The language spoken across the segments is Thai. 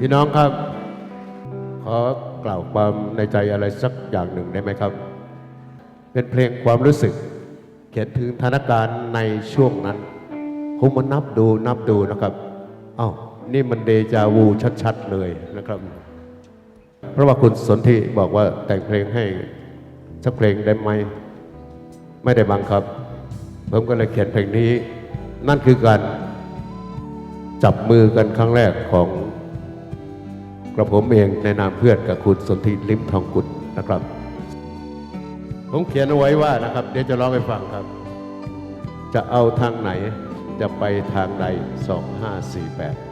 พี่น้องครับ ขอกล่าวความในใจอะไรสักอย่างหนึ่งได้ไหมครับ เป็นเพลงความรู้สึก เขียนถึงสถานการณ์ในช่วงนั้นผมมานับดูนับดูนะครับเอ้านี่มันเดจาวูชัดๆเลยนะครับเพราะว่าคุณสนธิบอกว่าแต่งเพลงให้สักเพลงได้ไหมไม่ได้บังครับ ผมก็เลยเขียนเพลงนี้ นั่นคือการจับมือกันครั้งแรกของ กระผมเองในนามเพื่อนกับคุณสนธิลิมทองกุลนะครับ ผมเขียนเอาไว้ว่านะครับ เดี๋ยวจะร้องให้ฟังครับ จะเอาทางไหนจะไปทางใด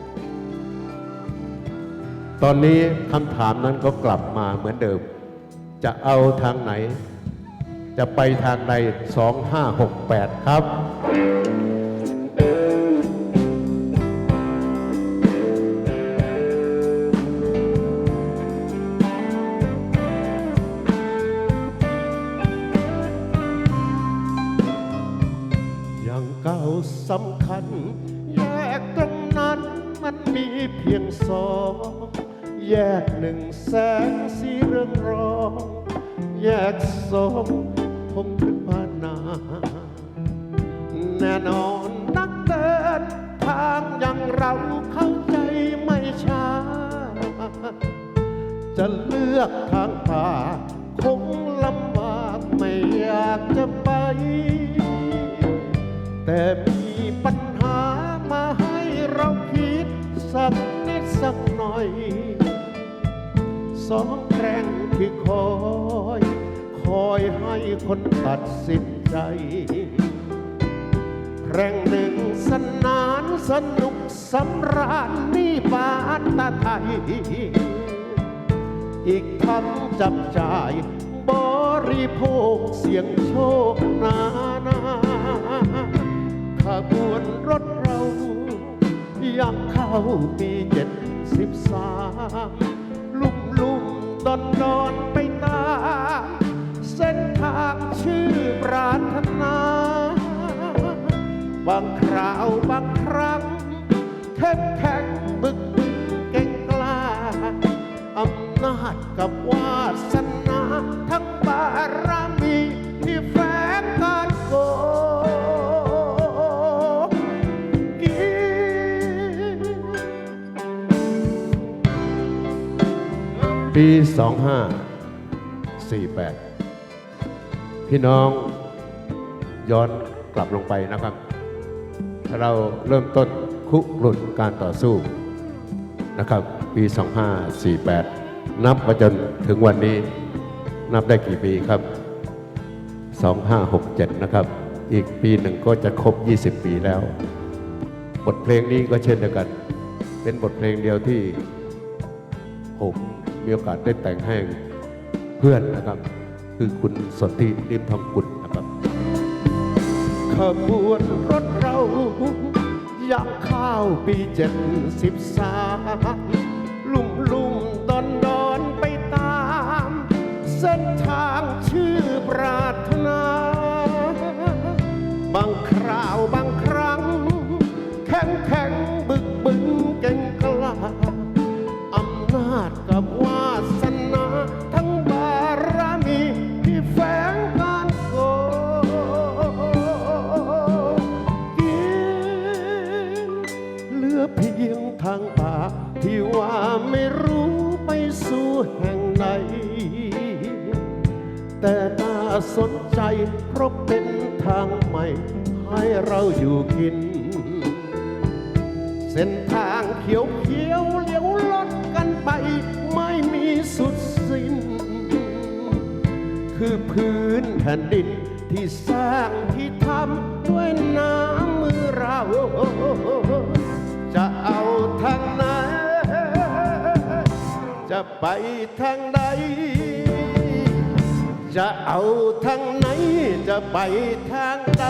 2548 ตอนนี้คำถามนั้นก็กลับมาเหมือนเดิม จะเอาทางไหน จะไปทางใด 2568 ครับ สำคัญ แยกตรงนั้นมันมีเพียงสองแยกหนึ่งแสงสีเรืองรอง แยกสองผมถึงบ้านา แน่นอนนักเดินทางอย่างเราเข้าใจไม่ช้า จะเลือกทางป่าคงลำบากไม่อยากจะไป แต่ สักนิดสักหน่อย สองแรงที่คอย คอยให้คนตัดสินใจแรงหนึ่งสนานสนุกสำราญนี่บ้านตาไทย อีกทั้งจับจ่าย บริโภคเสียงโชคนานาขบวนรถ เรายังเข้าปีเจ็ดสิบสามลุ่มลุ่มดอนดอนไปตามเส้นทางชื่อปรารถนา บางคราวบางครั้งเข้มแข็งบึกบึนเก่งกล้าอำนาจกับวาสนาทั้ง ปี 2548 พี่น้องย้อนกลับลงไปนะครับ เราเริ่มต้นคุกรุ่นการต่อสู้นะครับ ปี 2548 นับมาจนถึงวันนี้นับได้กี่ปีครับ 2567 นะครับ อีกปีหนึ่งก็จะครบ 20 ปีแล้ว บทเพลงนี้ก็เช่นเดียวกัน เป็นบทเพลงเดียวที่ผม มีโอกาสได้แต่งให้เพื่อนนะครับ คือคุณสนธิริมทองกุลนะครับขบวนรถเรายักข้าวปีเจ็ดสิบสามลุ่มลุ่มตอน เหลือเพียงทางป่าที่ว่าไม่รู้ไปสู่แห่งไหน แต่น่าสนใจเพราะเป็นทางใหม่ ให้เราอยู่กิน เส้นทางเขียวเขียวเลี้ยวลดกันไป ไม่มีสุดสิ้น คือพื้นแผ่นดินที่สร้างที่ทำ ไปทางใด จะเอาทางไหนจะไปทางใด